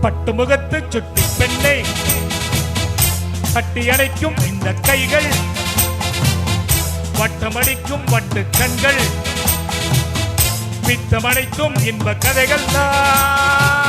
பட்டு முகத்து சுட்டி பெண்ணை கட்டி இந்த கைகள். வட்டமடிக்கும் வட்டு கண்கள். பித்தமடைக்கும் இன்ப கதைகள் தான்.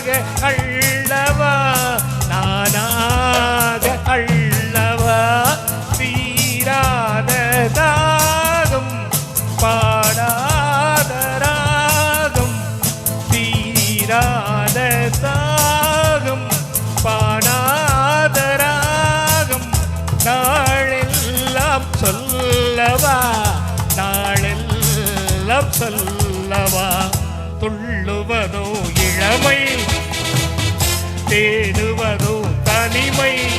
நானாக அள்ளவா நானாக அள்ளவா தீராத தாகம் பாடாத ராகம் தீராத தாகம் பாடாத ராகம் நாளெல்லாம் சொல்லவா? நாளெல்லாம் சொல்லவா? துள்ளுவதோ இளமை தேடுவதோ தனிமை.